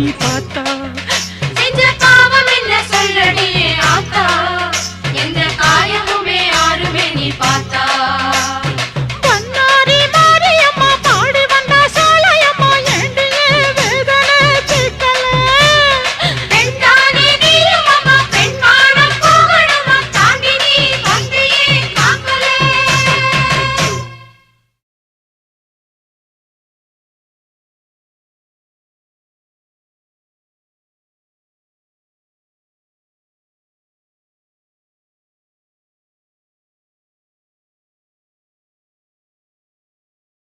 மாறி பார்த்தா